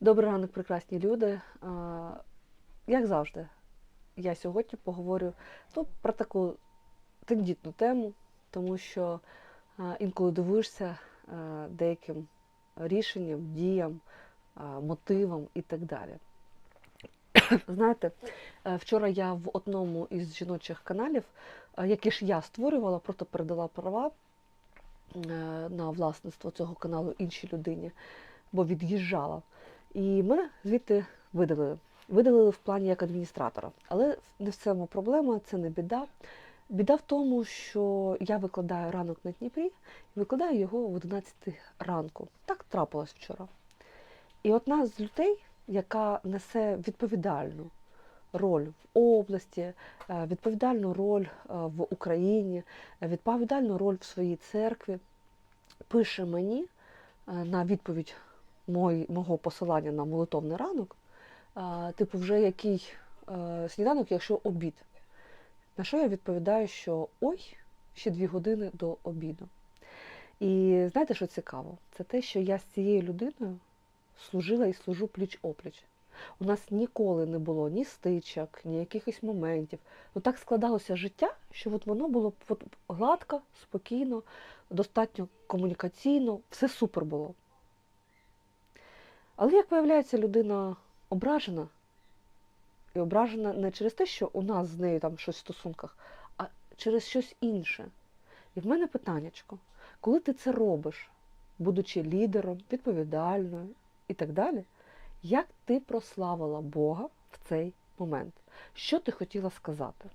Добрий ранок, прекрасні люди. Як завжди, я сьогодні поговорю ну, про таку тендітну тему, тому що інколи дивишся деяким рішенням, діям, мотивам і так далі. Знаєте, е, вчора я в одному із жіночих каналів, е, які ж я створювала, просто передала права е, на власництво цього каналу іншій людині, бо від'їжджала. І мене звідти видалили. Видалили в плані як адміністратора. Але не в цьому проблема, це не біда. Біда в тому, що я викладаю ранок на Дніпрі і викладаю його в 11 ранку. Так трапилось вчора. І одна з людей, яка несе відповідальну роль в області, е, відповідальну роль е, в Україні, е, відповідальну роль в своїй церкві, пише мені на відповідь мой, мого посилання на молитовний ранок, типу, вже який е, сніданок, якщо обід. На що я відповідаю, що ой, ще дві години до обіду. І знаєте, що цікаво? Це те, що я з цією людиною служила і служу пліч-опліч. У нас ніколи не було ні стичок, ні якихось моментів. Ну так складалося життя, що от воно було от гладко, спокійно, достатньо комунікаційно, все супер було. Але, як виявляється, людина ображена. І ображена не через те, що у нас з нею там щось в стосунках, а через щось інше. І в мене питаннячко, коли ти це робиш, будучи лідером, відповідальною і так далі, як ти прославила Бога в цей момент? Що ти хотіла сказати?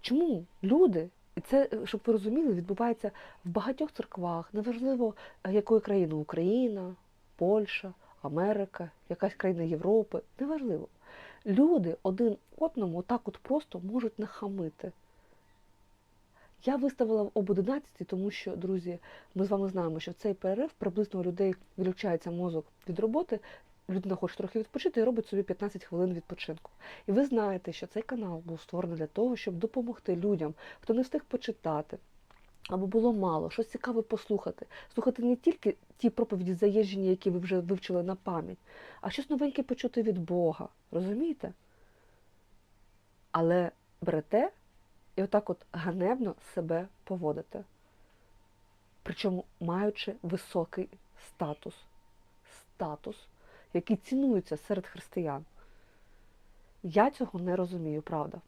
Чому люди, і це, щоб ви розуміли, відбувається в багатьох церквах, неважливо, е, якої країни Україна, Польща, Америка, якась країна Європи, неважливо. Люди один одному так от просто можуть нахамити. Я виставила об 11, тому що, друзі, ми з вами знаємо, що в цей перерив приблизно у людей виключається мозок від роботи, людина хоче трохи відпочити і робить собі 15 хвилин відпочинку. І ви знаєте, що цей канал був створений для того, щоб допомогти людям, хто не встиг почитати, або було мало, щось цікаве послухати. Слухати не тільки ті проповіді заїжджені, які ви вже вивчили на пам'ять, а щось новеньке почути від Бога. Розумієте? Але берете і отак от ганебно себе поводите. Причому маючи високий статус. Статус, який цінується серед християн. Я цього не розумію, правда.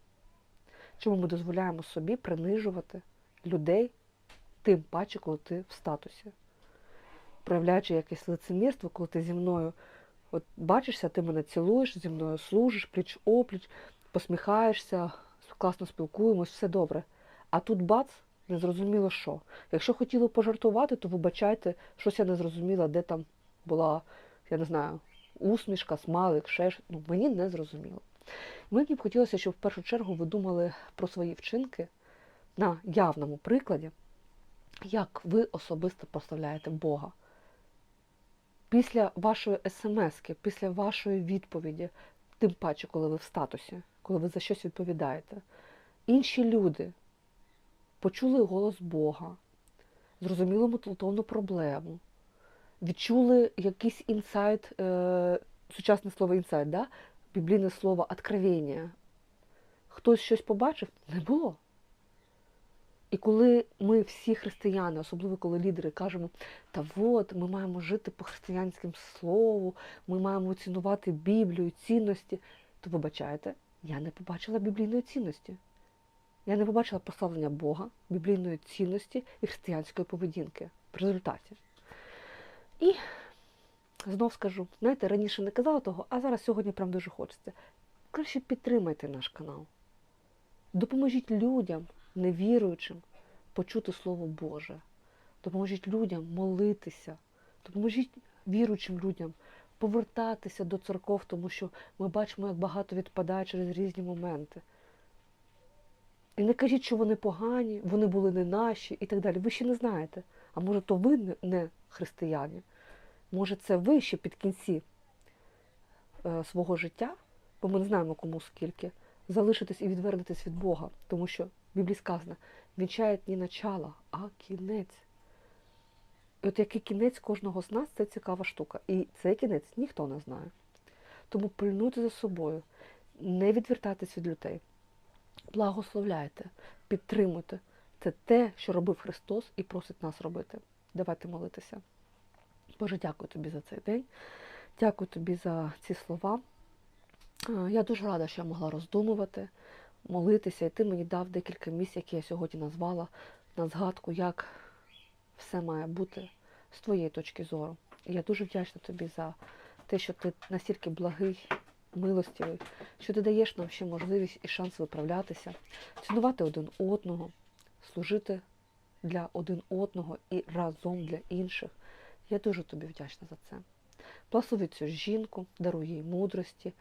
Чому ми дозволяємо собі принижувати людей, тим паче, коли ти в статусі, проявляючи якесь лицемірство, коли ти зі мною от бачишся, ти мене цілуєш, зі мною служиш, пліч опліч, посміхаєшся, класно спілкуємось, все добре. А тут бац, незрозуміло що. Якщо хотіли пожартувати, то вибачайте, щось я не зрозуміла, де там була, я не знаю, усмішка, смайлик, ще щось. Ну, мені не зрозуміло. Мені б хотілося, щоб в першу чергу ви думали про свої вчинки на явному прикладі, як ви особисто прославляєте Бога. Після вашої смски, після вашої відповіді, тим паче, коли ви в статусі, коли ви за щось відповідаєте, інші люди почули голос Бога, зрозуміли молитовну проблему, відчули якийсь інсайт, е, сучасне слово інсайт, да? біблійне слово откровення. Хтось щось побачив? Не було. І коли ми всі християни, особливо коли лідери кажемо, та от ми маємо жити по християнським слову, ми маємо цінувати Біблію, цінності, то вибачайте, я не побачила біблійної цінності. Я не побачила прославлення Бога, біблійної цінності і християнської поведінки в результаті. І знов скажу, знаєте, раніше не казала того, а зараз сьогодні прям дуже хочеться. Краще підтримайте наш канал. Допоможіть людям, невіруючим, почути Слово Боже. Допоможіть людям молитися, допоможіть віруючим людям повертатися до церков, тому що ми бачимо, як багато відпадає через різні моменти. І не кажіть, що вони погані, вони були не наші і так далі. Ви ще не знаєте. А може, то ви не- християни? Може, це ви ще під кінці е, свого життя, бо ми не знаємо кому скільки, залишитесь і відвернетесь від Бога, тому що в Біблії сказано, вінчає не начало, а кінець. І от який кінець кожного з нас це цікава штука. І цей кінець ніхто не знає. Тому пильнуйте за собою, не відвертайтесь від людей, благословляйте, підтримуйте. Це те, що робив Христос і просить нас робити. Давайте молитися. Боже, дякую тобі за цей день. Дякую тобі за ці слова. Е, Я дуже рада, що я могла роздумувати, молитися, і ти мені дав декілька місць, які я сьогодні назвала на згадку, як все має бути з твоєї точки зору. І я дуже вдячна тобі за те, що ти настільки благий, милостивий, що ти даєш нам ще можливість і шанс виправлятися, цінувати один одного, служити для один одного і разом для інших. Я дуже тобі вдячна за це. Благослови цю жінку, даруй їй мудрості.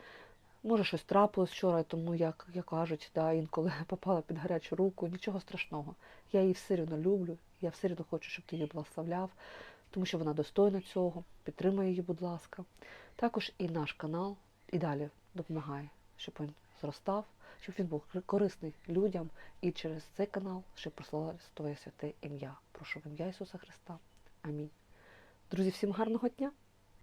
Може, щось трапилось вчора, тому, як, як кажуть, да, інколи попала під гарячу руку, нічого страшного. Я її все рівно люблю, я все рівно хочу, щоб ти її благословляв, тому що вона достойна цього. Підтримай її, будь ласка. Також і наш канал і далі допомагає, щоб він зростав, щоб він був корисний людям і через цей канал, щоб прославилось Твоє святе ім'я. Прошу в ім'я Ісуса Христа. Амінь. Друзі, всім гарного дня!